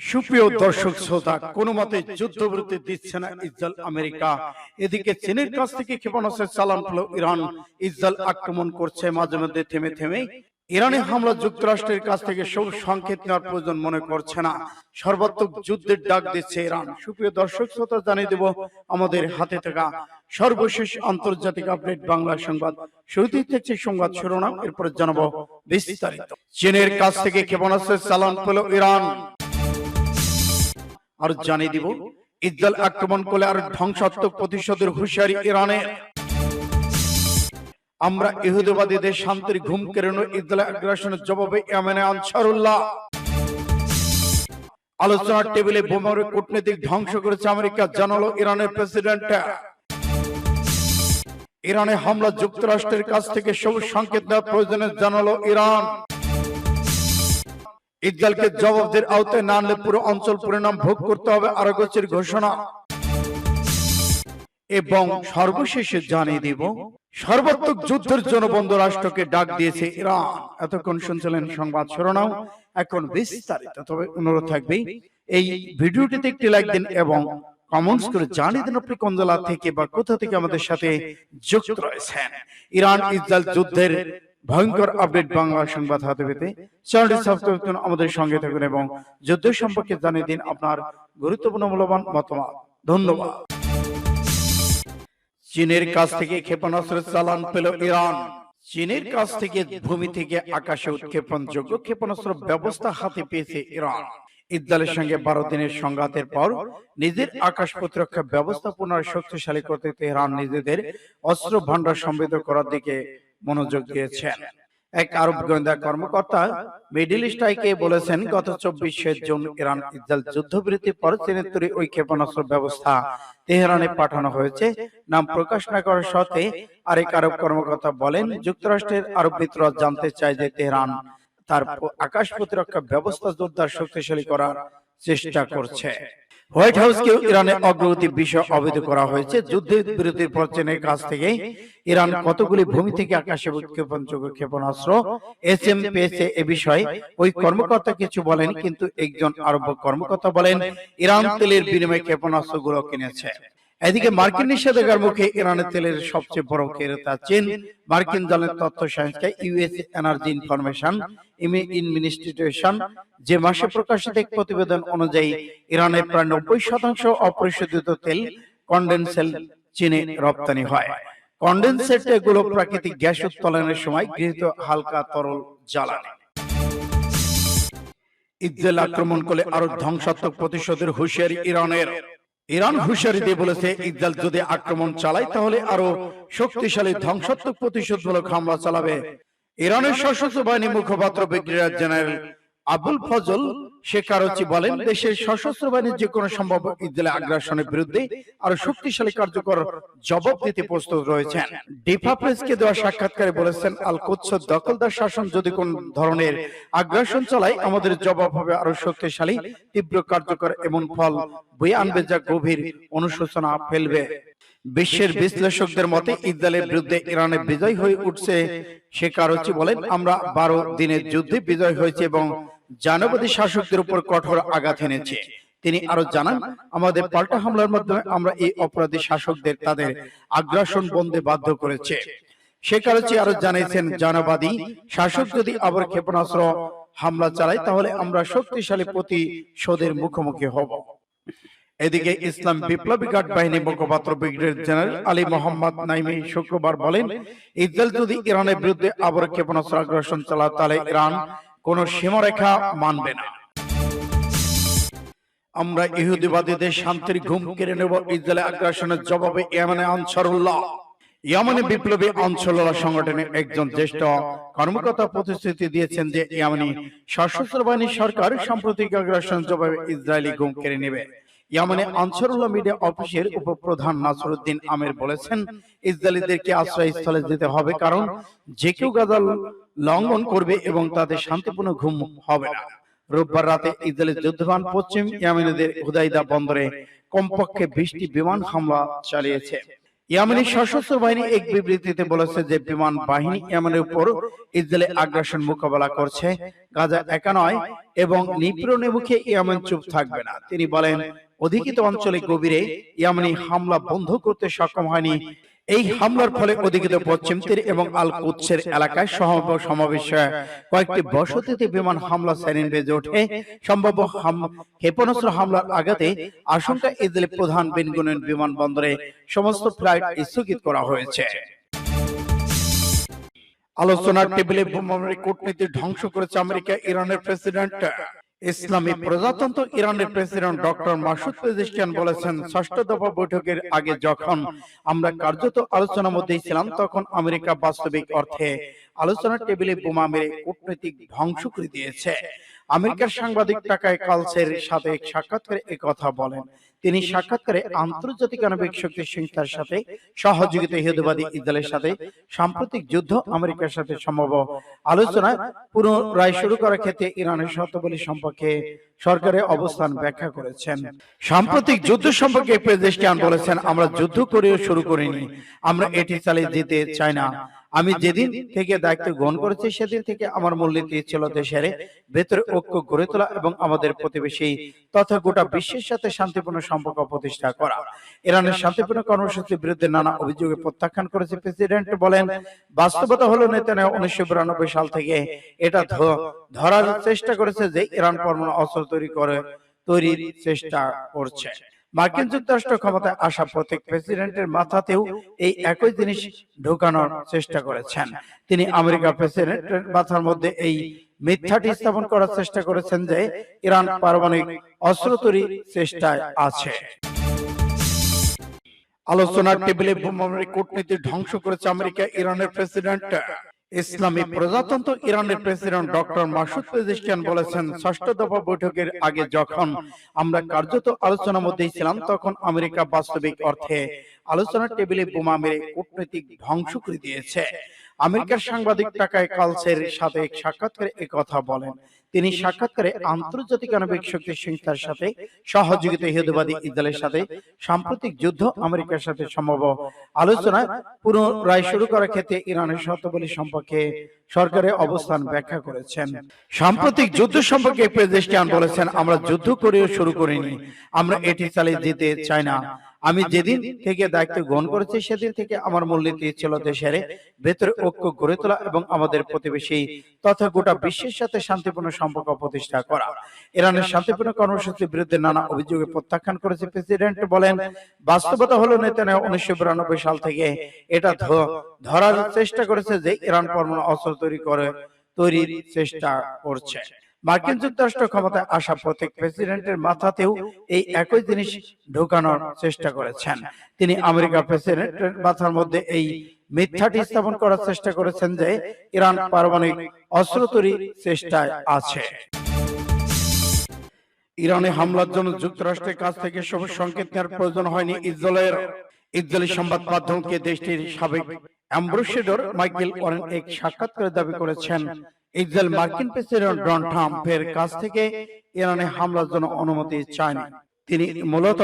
সুপ্রিয় দর্শক শ্রোতা, কোনো মতে যুদ্ধবিরতি দিচ্ছে না ইসরায়েল, আমেরিকা। এদিকে চীনের কাছ থেকে ক্ষেপণাস্ত্রের চালান পেল ইরান। ইসরায়েল আক্রমণ করছে, মাঝে মধ্যে থেমে থেমে ইরানি হামলা যুক্তরাষ্ট্রের কাছ থেকে সব সংকেত নেওয়ার প্রয়োজন মনে করছে না। সর্বাত্মক যুদ্ধের ডাক দিচ্ছে ইরান। সুপ্রিয় দর্শক শ্রোতা, জানিয়ে দেব আমাদের হাতে থাকা সর্বশেষ আন্তর্জাতিক আপডেট বাংলা সংবাদ। শুরুতেই থাকছে সংবাদ শিরোনাম, এরপরে জানাব বিস্তারিত। চীনের কাছ থেকে ক্ষেপণাস্ত্রের চালান পেল ইরান। আর জানিয়ে দিব ইসরায়েল আক্রমণ করলে আর ধ্বংসাত্মক প্রতিশোধের হুঁশিয়ারি ইরানের আমরা ইহুদিবাদীদের শান্তির ঘুম কেড়ে নেব ইসরায়েল আগ্রাসনের জবাবে ইয়ামেনে আনসারুল্লাহ আলোচনার টেবিলে বোমার কূটনৈতিক ধ্বংস করেছে আমেরিকা জানালো ইরানের প্রেসিডেন্ট ইরানে হামলা যুক্তরাষ্ট্রের কাছ থেকে সবুজ সংকেত দেওয়ার প্রয়োজনে জানালো ইরান। ইসরায়েলকে জবাবদের আওতায় না আনলে পুরো অঞ্চল পরিণাম ভোগ করতে হবে আরগোচের ঘোষণা। এবং সর্বশেষে জানিয়ে দিব, সর্বাত্মক যুদ্ধের জন্য বন্ধ রাষ্ট্রকে ডাক দিয়েছে ইরান। এতক্ষণ শুনছিলেন সংবাদ শিরোনাম, এখন বিস্তারিত। তবে অনুরোধ থাকবে, এই ভিডিওটিতে একটি লাইক দিন এবং কমেন্টস করে জানিয়ে দিন আপনি কোন জেলা থেকে বা কোথা থেকে আমাদের সাথে যুক্ত রয়েছেন। ইরান ইসরায়েল যুদ্ধের ভয়ঙ্কর আপডেট বাংলা সংবাদ হাতে পেতে চ্যানেলটি সাবস্ক্রাইব করুন আমাদের সঙ্গে থাকুন এবং যুদ্ধ সম্পর্কে জানিয়ে দিন আপনার গুরুত্বপূর্ণ মূল্যবান মতামত। ধন্যবাদ। চীনের কাছ থেকে ক্ষেপণাস্ত্র চালান পেল ইরান। চীনের কাছ থেকে ভূমি থেকে আকাশে উৎক্ষেপণযোগ্য ক্ষেপণাস্ত্র ব্যবস্থা হাতে পেয়েছে ইরান। ইসরায়েলের সঙ্গে বারো দিনের সংঘাতের পর নিজের আকাশ প্রতিরক্ষা ব্যবস্থা পুনরায় শক্তিশালী করতে তেহরান নিজেদের অস্ত্র ভান্ডার সমৃদ্ধ করার দিকে মনোযোগ দিয়েছেন। এক আরব গোয়েন্দা কর্মকর্তা মিডিল ইস্টাইকে বলেছেন গত চব্বিশে জুন ইরান ইসরায়েল যুদ্ধবিরতির পর চীনের তৈরি ওই ক্ষেপণাস্ত্র ব্যবস্থা তেহরানে পাঠানো হয়েছে। নাম প্রকাশ না করার সত্ত্বে আরেক আরব কর্মকর্তা বলেন যুক্তরাষ্ট্রের আরব মিত্ররা জানতে চায় যে তেহরান তার আকাশ প্রতিরক্ষা ব্যবস্থা জোরদার শক্তিশালী করার চেষ্টা করছে। হোয়াইট হাউসকে ইরানের অগ্রগতি বিষয়ে অবহিত করা হয়েছে। যুদ্ধের বিরতির পর চেনের কাছ থেকে ইরান কতগুলি ভূমি থেকে আকাশে উৎক্ষেপণযোগ্য ক্ষেপণাস্ত্র এস এম পেয়েছে এ বিষয়ে। ওই কর্মকর্তা কিছু বলেন কিন্তু একজন আরব কর্মকর্তা বলেন ইরান তেলের বিনিময়ে ক্ষেপণাস্ত্রগুলো কিনেছে। এদিকে মার্কিন নিষেধাজ্ঞার মুখে ইরানের তেলের সবচেয়ে বড় ক্রেতা চীন মার্কিন দলের তথ্য সংস্থা ইউএস এনার্জি ইনফরমেশন ইনমিনিস্ট্রেশন যে মাসে প্রকাশিত এক প্রতিবেদন অনুযায়ী ইরানের প্রায় নব্বই শতাংশ অপরিশোধিত তেল কন্ডেন্সেল চীনে রপ্তানি হয়। কন্ডেন্সেট এগুলো প্রাকৃতিক গ্যাস উত্তোলনের সময় গৃহীত হালকা তরল জ্বালানি। ইসরায়েল আক্রমণ করলে আরও ধ্বংসাত্মক প্রতিশোধের হুঁশিয়ারি ইরানের। ইরান হুশিয়ারি দিয়ে বলেছে ইসরায়েল যদি আক্রমণ চালায় তাহলে আরও শক্তিশালী ধ্বংসাত্মক প্রতিশোধমূলক হামলা চালাবে। ইরানের সশস্ত্র বাহিনী মুখপাত্র brigadier general Abul Fazl Shekarchi বলেন, দেশের সশস্ত্র বাহিনীর যে কোনো সম্ভব ইসরায়েল আগ্রাসনের বিরুদ্ধে আরও শক্তিশালী কার্যকর জবাব দিতে প্রস্তুত রয়েছেন। ডিফা প্রেসকে দেওয়া সাক্ষাৎকারে বলেছেন আল কুৎস দখলদার শাসন যদি কোন ধরনের আগ্রাসন চালায়, আমাদের জবাব হবে আরও শক্তিশালী, তীব্র কার্যকর এমন ফল বয়ে আনবে যা গভীর অনুশোচনা ফেলবে। বিশ্বের বিশ্লেষকদের মতে, ইসরায়েলের বিরুদ্ধে ইরানের বিজয় হয়ে উঠছে শেখারচি বলেন, আমরা বারো দিনের যুদ্ধে বিজয় হয়েছে এবং জানবাদী শাসকদের উপর কঠোর আঘাত এনেছে। তিনি আরও জানান আমাদের পাল্টা হামলার মাধ্যমে আমরা এই অপরাধী শাসকদের তাদের আগ্রাসন বন্ধে বাধ্য করেছে। শেখারচি আরও জানিয়েছেন জানাবাদী শাসক যদি আবার ক্ষেপণাস্ত্র হামলা চালায় তাহলে আমরা শক্তিশালী প্রতিশোধের মুখোমুখি হব। এদিকে ইসলাম বিপ্লবী গার্ড বাহিনী মুখপাত্র brigadier general Ali Mohammad Naini শুক্রবার বলেন ইসরায়েল যদি ইরানের বিরুদ্ধে আবার ক্ষেপণাস্ত্র আগ্রাসন চালায় তাহলে ইরান কোন সীমারেখা মানবে না। আমরা ইহুদিবাদীদের শান্তির ঘুম কেড়ে নেব ইসরায়েল আগ্রাসনের জবাবে ইয়ামানে আনসারুল্লাহ। ইয়ামানে বিপ্লবী আনসারুল্লাহ সংগঠনের একজন জ্যেষ্ঠ কর্মকর্তা প্রতিশ্রুতি দিয়েছেন যে ইয়ামানি সশস্ত্র বাহিনী সরকার সাম্প্রতিক আগ্রাসনের জবাবে ইসরায়েলি ঘুম কেড়ে নেবে। ইয়ামানে আনসারুল্লাহ মিডিয়া অফিসের উপপ্রধান নাসরুদ্দিন আমির বলেছেন ইসরায়েলিদেরকে আশ্রয়স্থলে যেতে হবে কারণ যে কেউ গাজা লঙ্ঘন করবে এবং তাদের শান্তিপূর্ণ ঘুম হবে না। রোববার রাতে ইসরায়েলের যুদ্ধবান পশ্চিম ইয়ামেনিদের হুদাইদা বন্দরে কমপক্ষে বিশটি বিমান হামলা চালিয়েছে। ইয়ামেনি সশস্ত্র বাহিনী এক বিবৃতিতে বলেছে যে বিমান বাহিনী ইয়ামেনের উপর ইসরায়েলে আগ্রাসন মোকাবেলা করছে গাজা একা নয় এবং নিপীড়নের মুখে ইয়ামেন চুপ থাকবে না তিনি বলেন অধিকৃত অঞ্চলে গভীরে ইয়ামেনি হামলা বন্ধ করতে সক্ষম হয়নি। এই হামলার ফলে অধিকৃত পশ্চিম তীর এবং আল কুৎসের এলাকায় সমাবেশ সমাবেশ কয়েকটি বসতিতে বিমান হামলা সাইরেন বেজে ওঠে। সম্ভাব্য ক্ষেপণাস্ত্র হামলার আঘাতে আশঙ্কা ইসরায়েলের প্রধান বেনগুনিন বিমানবন্দরে সমস্ত ফ্লাইট স্থগিত করা হয়েছে। আলোচনার টেবিলে কূটনীতি ধ্বংস করেছে আমেরিকা ইরানের প্রেসিডেন্ট ইসলামী প্রজাতন্ত্র ইরানের প্রেসিডেন্ট ডক্টর মাসুদ পেজিস্টিয়ান বলেছেন, ষষ্ঠ দফা বৈঠকের আগে যখন আমরা কার্যত আলোচনার মধ্যেই ছিলাম, তখন আমেরিকা বাস্তবিক অর্থে আলোচনার টেবিলে বোমা মেরে কূটনৈতিক ধ্বংস করে দিয়েছে। আমেরিকার সাংবাদিক টাকায় কালসের সাথে এক সাক্ষাৎকারে কথা বলেন। তিনি সাক্ষাৎকারে আন্তর্জাতিক আণবিক শক্তি সংস্থার সাথে সহযোগিতা ইহুদিবাদী ইসরায়েলের সাথে সাম্প্রতিক যুদ্ধ আমেরিকার সাথে সম্ভব। আলোচনা পুনরায় শুরু করার ক্ষেত্রে ইরানের শর্তাবলী সম্পর্কে সরকারের অবস্থান ব্যাখ্যা করেছেন। সাম্প্রতিক যুদ্ধ সম্পর্কে প্রেসিডেন্ট বলেছেন আমরা যুদ্ধ করেও শুরু করিনি। আমরা এটি চালিয়ে যেতে চাই না। আমি যেদিন থেকে দায়িত্ব গ্রহণ করেছি সেদিন থেকে আমার মূলনীতি ছিল দেশের ভেতরে ঐক্য গড়ে তোলা এবং আমাদের প্রতিবেশী তথা গোটা বিশ্বের সাথে শান্তিপূর্ণ সম্পর্ক প্রতিষ্ঠা করা। ইরানের শান্তিপূর্ণ কর্মসূচির বিরুদ্ধে নানা অভিযোগে প্রত্যাখ্যান করেছে প্রেসিডেন্ট বলেন বাস্তবতা হলো নেতানিয়াহু উনিশশো বিরানব্বই সাল থেকে এটা ধরার চেষ্টা করেছে যে ইরান পরমাণু অস্ত্র তৈরি করে তৈরির চেষ্টা করছে। মার্কিন যুক্তরাষ্ট্র ক্ষমতায় আসা প্রত্যেক প্রেসিডেন্টের মাথাতেও এই একই জিনিস ঢোকানোর চেষ্টা করেছেন। তিনি আমেরিকার প্রেসিডেন্টের মাথার মধ্যে এই মিথ্যাটি স্থাপন করার চেষ্টা করেছেন যে ইরান পারমাণবিক অস্ত্র তৈরির চেষ্টায় আছে। আলোচনার টেবিলে বোমামারি কূটনীতি ধ্বংস করেছে আমেরিকা ইরানের প্রেসিডেন্ট। ইসলামী প্রজাতন্ত্র ইরানের প্রেসিডেন্ট ডক্টর মাসুদ পেজিস্টিয়ান বলেছেন ষষ্ঠ দফা বৈঠকের আগে যখন আমরা কার্যত আলোচনার মধ্যেই ছিলাম তখন আমেরিকা বাস্তবিক অর্থে আলোচনার টেবিলে বোমা মেরে কূটনৈতিক ধ্বংস করে দিয়েছে। আমেরিকার সাংবাদিক টাকায় কালসের সাথে এক সাক্ষাৎকারে কথা বলেন। তিনি সাক্ষাৎকারে আন্তর্জাতিক আণবিক শক্তি সংস্থার সাথে সহযোগিতা ইহুদিবাদী ইসরায়েলের সাথে সাম্প্রতিক যুদ্ধ আমেরিকার সাথে সম্ভব আলোচনা পুনরায় শুরু করার ক্ষেত্রে ইরানের শর্তাবলী সম্পর্কে সরকারের অবস্থান ব্যাখ্যা করেছেন। সাম্প্রতিক যুদ্ধ সম্পর্কে প্রেসিডেন্ট বলেছেন আমরা যুদ্ধ করেও শুরু করিনি। আমরা এটি চালিয়ে যেতে চাই না। আমি যেদিন থেকে দায়িত্ব গ্রহণ করেছি সেদিন থেকে আমার মূলনীতি ছিল দেশের ভেতরে ঐক্য গড়ে তোলা এবং আমাদের প্রতিবেশী তথা গোটা বিশ্বের সাথে শান্তিপূর্ণ সম্পর্ক প্রতিষ্ঠা করা। ইরানের শান্তিপূর্ণ কর্মসূচির বিরুদ্ধে নানা অভিযোগে প্রত্যাখ্যান করেছে প্রেসিডেন্ট বলেন বাস্তবতা হলো নেতানিয়াহু উনিশশো বিরানব্বই সাল থেকে এটা ধরার চেষ্টা করেছে যে ইরান পরমাণু অস্ত্র তৈরি করে তৈরির চেষ্টা করছে। মার্কিন যুক্তরাষ্ট্র ক্ষমতায় আসা প্রত্যেক প্রেসিডেন্টের মাথাতেও এই একই জিনিস ঢোকানোর চেষ্টা করেছেন। তিনি আমেরিকার প্রেসিডেন্টের মাথার মধ্যে এই মিথ্যাটি স্থাপন করার চেষ্টা করেছেন যে ইরান পারমাণবিক অস্ত্র তৈরির চেষ্টায় আছে। ইরানে হামলার জন্য যুক্তরাষ্ট্রের কাছ থেকে সব সংকেত নেওয়ার প্রয়োজন হয়নি ইসরায়েলের ইসরায়েলি সংবাদ মাধ্যমকে দেশটির সাবেক অ্যাম্বাসেডর মাইকেল ওয়ারেন এক সাক্ষাৎকারে দাবি করেছেন ইসরায়েল মার্কিন প্রেসিডেন্ট ডোনাল্ড ট্রাম্পের কাছ থেকে ইরানে হামলার জন্য অনুমতি চায়নি। তিনি মূলত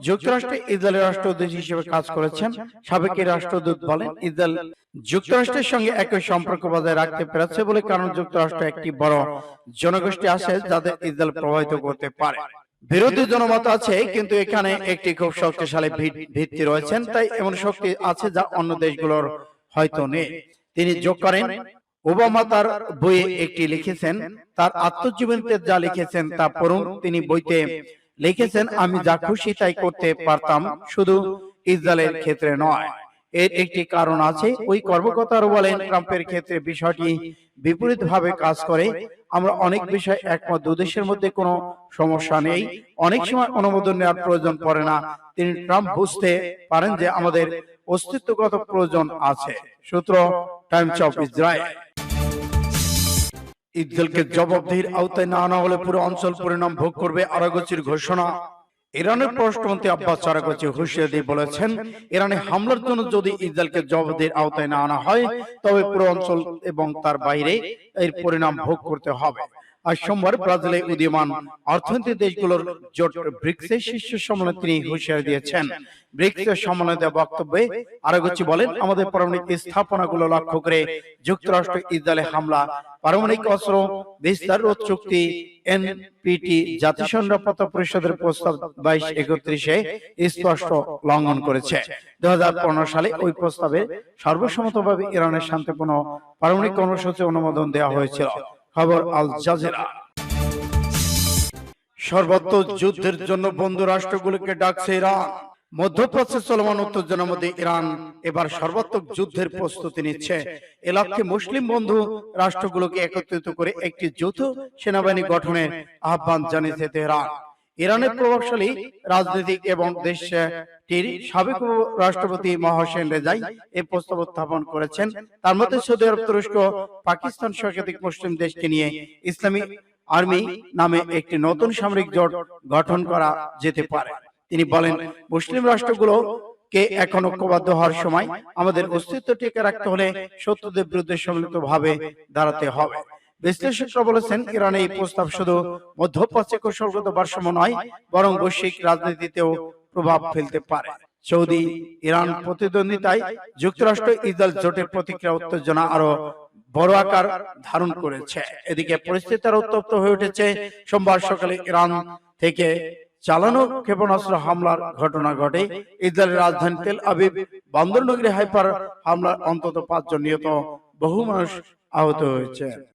যুক্তরাষ্ট্রে ইসরায়েলের রাষ্ট্রদূত হিসেবে কাজ করেছেন। সাবেক রাষ্ট্রদূত বলেন, ইসরায়েল যুক্তরাষ্ট্রের সঙ্গে একই সম্পর্ক বজায় রাখতে পেরেছে বলে কারণ যুক্তরাষ্ট্র একটি বড় জনগোষ্ঠী আছে যাদের ইসরায়েল প্রভাবিত করতে পারে। বিরোধী জনমত আছে, কিন্তু এখানে একটি খুব শক্তিশালী ভিত- ভিত্তি রয়েছেন, তাই এমন শক্তি আছে যা অন্য দেশগুলোর হয়তো নেই। তিনি যোগ করেন, ওবামা তার বইয়ে একটি লিখেছেন, তার আত্মজীবনীতে যা লিখেছেন তা পড়ুন। তিনি বইতে লিখেছেন আমি যা খুশি তাই করতে পারতাম শুধু ইসরায়েলের ক্ষেত্রে নয়। এর একটি কারণ আছে ওই কর্মকর্তারা বলেন ট্রাম্পের ক্ষেত্রে বিষয়টি বিপরীত ভাবে কাজ করে। আমরা অনেক বিষয় একমত দুদেশের মধ্যে কোনো সমস্যা নেই। অনেক সময় অনুমোদন নেওয়ার প্রয়োজন পড়ে না। তিনি ট্রাম্প বুঝতে পারেন যে আমাদের অস্তিত্বগত প্রয়োজন আছে। সূত্র টাইমস অফ ইসরায়েল। ইসরায়েলকে জবাবদিহির আওতায় না আনা হলে পুরো অঞ্চল পরিণাম ভোগ করবে আরাগচির ঘোষণা। ইরানের পররাষ্ট্রমন্ত্রী আব্বাস আরাগচি হুঁশিয়ার দিয়ে বলেছেন ইরানে হামলার জন্য যদি ইসরায়েলকে জবাবদিহির আওতায় না আনা হয় তবে পুরো অঞ্চল এবং তার বাইরে এর পরিণাম ভোগ করতে হবে। আজ সোমবার ব্রাজিলে উদীয়মান অর্থনীতি দেশগুলোর জোট ব্রিক্সের শীর্ষ সম্মেলনে তিনি হুঁশিয়ারি দিয়েছেন। ব্রিক্সের সম্মেলনে দেওয়া বক্তব্যে আরোগোচি বলেন, আমাদের পারমাণবিক স্থাপনাগুলো লক্ষ্য করে যুক্তরাষ্ট্র ইসরায়েলে হামলা, পারমাণবিক অস্ত্র বিস্তার রোধ চুক্তি, এনপিটি, জাতিসংঘ নিরাপত্তা পরিষদের প্রস্তাব বাইশ একত্রিশে স্পষ্ট লঙ্ঘন করেছে। দু হাজার পনেরো সালে ওই প্রস্তাবে সর্বসম্মতভাবে ইরানের শান্তিপূর্ণ পারমাণবিক কর্মসূচি অনুমোদন দেওয়া হয়েছিল। খবর আল জাজিরা। সর্বত্র যুদ্ধের জন্য বন্ধু রাষ্ট্রগুলোকে ডাকছে ইরান। মধ্যপ্রাচ্যে চলমান উত্তেজনার মধ্যে ইরান এবার সর্বাত্মক যুদ্ধের প্রস্তুতি নিচ্ছে। এ লক্ষ্যে মুসলিম বন্ধু রাষ্ট্রগুলোকে একত্রিত করে একটি যৌথ সেনাবাহিনী গঠনের আহ্বান জানিয়েছে তেহরান। ইরানের প্রভাবশালী রাজনৈতিক এবং দেশটির সাবেক রাষ্ট্রপতি মহসেন রেজাই এই প্রস্তাব উত্থাপন করেছেন। তার মধ্যে সৌদি আরব তুরস্ক পাকিস্তান মুসলিম দেশকে নিয়ে ইসলামী আর্মি নামে একটি নতুন সামরিক জোট গঠন করা যেতে পারে। তিনি বলেন মুসলিম রাষ্ট্রগুলো কে এখন ঐক্যবদ্ধ হওয়ার সময়? আমাদের অস্তিত্ব টিকে রাখতে হলে শত্রুদের বিরুদ্ধে সম্মিলিত ভাবে দাঁড়াতে হবে। বিশ্লেষকরা বলেছেন ইরানের এই প্রস্তাব শুধু মধ্যপ্রাচ্যে কৌশলগত ভারসাম্য নয় বরং বৈশ্বিক রাজনীতিতেও প্রভাব ফেলতে পারে। সৌদি ইরান প্রতিদ্বন্দ্বিতায় যুক্তরাষ্ট্র ইসরায়েল জোটের প্রতিক্রিয়া উত্তেজনা আরও বড় আকার ধারণ করেছে। এদিকে পরিস্থিতি আরও উত্তপ্ত হয়ে উঠেছে। সোমবার সকালে ইরান থেকে চালানো ক্ষেপণাস্ত্র হামলার ঘটনা ঘটে। ইসরায়েলের রাজধানী তেল আবিব বন্দর নগরী হাইপার হামলার অন্তত পাঁচজন নিহত বহু মানুষ আহত হয়েছে।